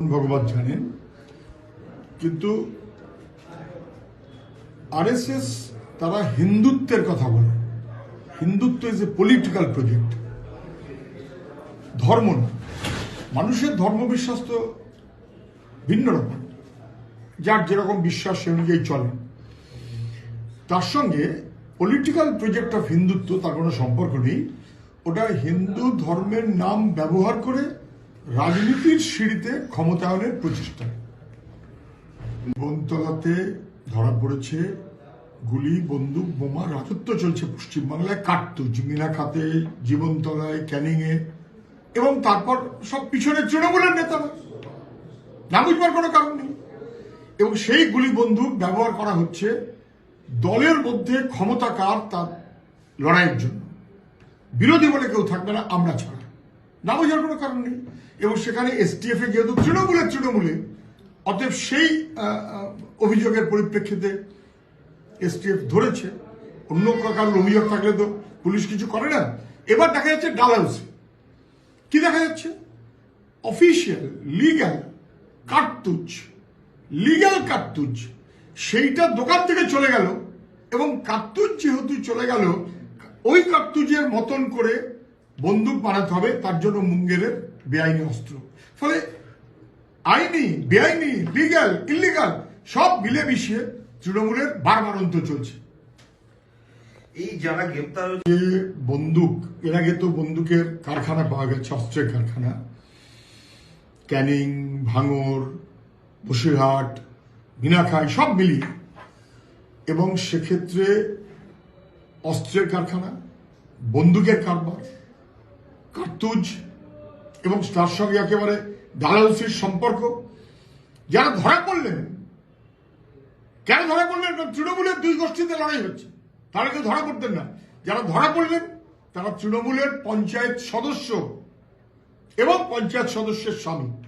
ভগবান জানেন। কিন্তু আরএসএস তারা হিন্দুত্বের কথা বলে। Hindutva is a political project ধর্ম মানুষের ধর্ম বিশ্বাস তো ভিন্ন রকম। যার যেরকম বিশ্বাস সে অনুযায়ী চলে। তার সঙ্গে পলিটিক্যাল প্রজেক্ট অফ হিন্দুত্ব তার কোনো সম্পর্ক নেই। ওটা হিন্দু ধর্মের নাম ব্যবহার করে রাজনীতির সিঁড়িতে ক্ষমতায়নের প্রচেষ্টা। বনতলাতে ধরা পড়েছে, গুলি, বন্দুক, বোমা, রাজত্ব চলছে পশ্চিমবাংলায় কাটতুজ মিনা খাতে, জীবনতলায়, ক্যানিংয়ে, এবং তারপর সব পিছনে তৃণমূলের নেতারা। না বুঝবার কোনো কারণ নেই। এবং সেই গুলি, বন্দুক ব্যবহার করা হচ্ছে দলের মধ্যে ক্ষমতা কার তার লড়াইয়ের জন্য। বিরোধী বলে কেউ থাকবে না, আমরা ছাড়া। না বোঝার কোনো কারণ নেই। এবং সেখানে এসটিএফ এ যেহেতু তৃণমূলের তৃণমূলে, অতএব সেই অভিযোগের পরিপ্রেক্ষিতে এসটিএফ ধরেছে। অন্য কারোর অভিযোগ থাকলে তো পুলিশ কিছু করে না। এবার দেখা যাচ্ছে ডালহাউসে কি দেখা যাচ্ছে? অফিসিয়াল লিগ্যাল কার্তুজ লিগ্যাল কার্তুজ সেইটা দোকান থেকে চলে গেল এবং কার্তুজ যেহেতু চলে গেল, ওই কার্তুজের মতন করে বন্দুক বানাতে হবে তার জন্য মুঙ্গেরের বেআইনি অস্ত্র। ফলে আইনি বেআইনি লিগ্যাল ইলিগাল সব মিলে মিশিয়ে তৃণমূলের বারবারন্ত চলছে। এই যারা গ্রেপ্তার যে বন্দুক এর আগে তো বন্দুকের কারখানা পাওয়া গেছে অস্ত্রের কারখানা। ক্যানিং ভাঙর বসিরহাট মিনাখাই সব মিলিয়ে। এবং সেক্ষেত্রে অস্ত্রের কারখানা বন্দুকের কারবার। কার্তুজ এবং তার সঙ্গে একেবারে ডালাউসির সম্পর্ক। যারা ধরা পড়লেন, কেন ধরা পড়লেন? তৃণমূলের দুই গোষ্ঠীতে লড়াই হচ্ছে। তারা কেউ ধরা পড়তেন না। যারা ধরা পড়লেন, তারা তৃণমূলের পঞ্চায়েত সদস্য এবং পঞ্চায়েত সদস্যের স্বামী।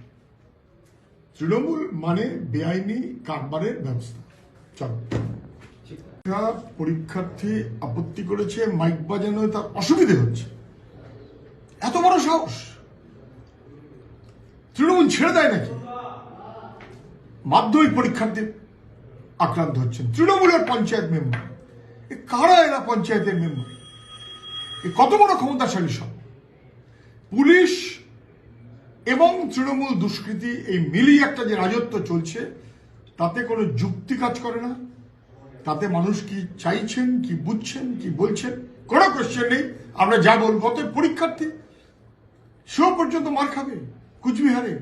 তৃণমূল মানে বেআইনি কারবারের ব্যবস্থা। চলো। পরীক্ষার্থী আপত্তি করেছে, মাইক বাজানোয় তার অসুবিধে হচ্ছে। এত বড় সাহস? তৃণমূল ছেড়ে দেয় নাকি? মাধ্যমিক পরীক্ষার্থী আক্রান্ত হচ্ছেন তৃণমূলের পঞ্চায়েত মেম্বার। এ কারা এরা পঞ্চায়েতের মেম্বার? এ কত বড় ক্ষমতাশালী সব? পুলিশ এবং তৃণমূল দুষ্কৃতি এই মিলিয়ে একটা যে রাজত্ব চলছে, তাতে কোনো যুক্তি কাজ করে না। তাতে মানুষ কি চাইছেন, কি বুঝছেন, কি বলছেন, কোনো কোয়েশ্চেন নেই। আমরা যা বলব পরীক্ষার্থী সেও পর্যন্ত মার খাবে কুচবিহারে।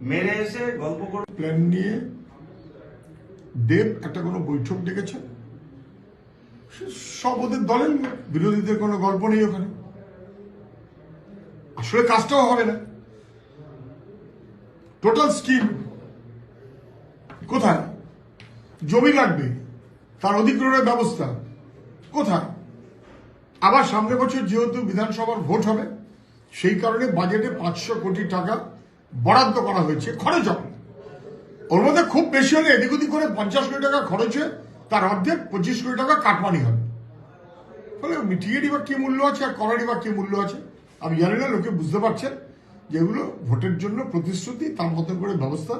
মেরে এসে গল্প করে প্ল্যান নিয়ে দেব একটা কোনো বৈঠক ডেকেছে। সব ওদের দলের বিরোধীদের কোনো গল্প নেই ওখানে। আসলে কাজটাও হবে না। টোটাল স্কিম কোথায়? জমি লাগবে তার অধিগ্রহণের ব্যবস্থা কোথায়? আবার সামনে বছর যেহেতু বিধানসভার ভোট হবে সেই কারণে বাজেটে পাঁচশো কোটি টাকা বরাদ্দ করা হয়েছে খরচ হবে। ওর মধ্যে খুব বেশি হলে এদিক ওদিক করে পঞ্চাশ কোটি টাকা খরচ তার অর্ধেক পঁচিশ কোটি টাকা কাটমানি হবে। ফলে মিটিংয়েরই বা কি মূল্য আছে আর করারই বা কি মূল্য আছে, আমি জানি না, লোকে বুঝতে পারছেন যে এগুলো ভোটের জন্য প্রতিশ্রুতি, তার মতন করে ব্যবস্থা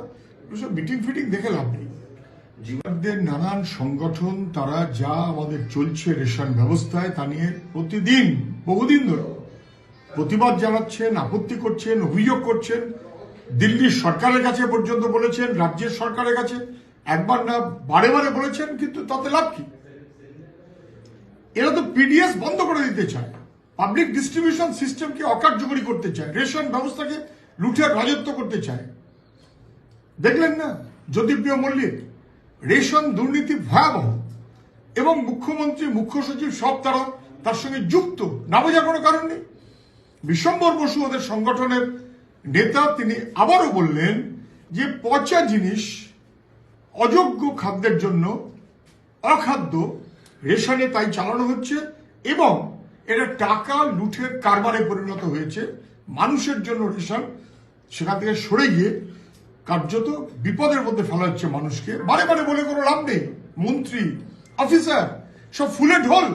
সব মিটিং ফিটিং দেখে লাভ নেই। জীবনদের নানান সংগঠন, তারা যা আমাদের চলছে রেশন ব্যবস্থায়, তা নিয়ে প্রতিদিন, বহুদিন ধরে প্রতিবাদ জানাচ্ছেন, আপত্তি করছেন, অভিযোগ করছেন। দিল্লির সরকারের কাছে পর্যন্ত বলেছেন, রাজ্যের সরকারের কাছে একবার না, বারে বারে বলেছেন, কিন্তু তাতে লাভ কি? এরা তো পিডিএস বন্ধ করে দিতে চায়। পাবলিক ডিস্ট্রিবিউশন সিস্টেমকে অকার্যকরী করতে চায়। রেশন ব্যবস্থাকে লুঠে রাজত্ব করতে চায়। দেখলেন না, জ্যোতিপ্রিয় মল্লিক, রেশন দুর্নীতি ভয়াবহ। এবং মুখ্যমন্ত্রী, মুখ্য সচিব সব তারা তার সঙ্গে যুক্ত। না বোঝার কোনো কারণ নেই। বিশ্বম্বর বসু ওদের সংগঠনের নেতা, তিনি আবারও বললেন যে পচা জিনিস, অযোগ্য খাদ্যের জন্য অখাদ্য রেশনে তাই চালানো হচ্ছে এবং এটা টাকা লুঠের কারবারে পরিণত হয়েছে। মানুষের জন্য রেশন সেখান থেকে সরে গিয়ে কার্যত বিপদের মধ্যে ফেলা হচ্ছে মানুষকে। বারে বারে বলে কোনো লাভ নেই। মন্ত্রী, অফিসার, সব ফুলে ঢোল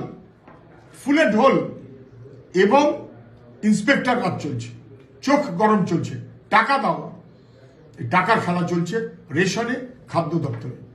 ফুলে ঢোল। এবং ইন্সপেক্টর কাজ চলছে। চোখ গরম চলছে। টাকা দাও। টাকার খেলা চলছে রেশনে খাদ্য দপ্তরে।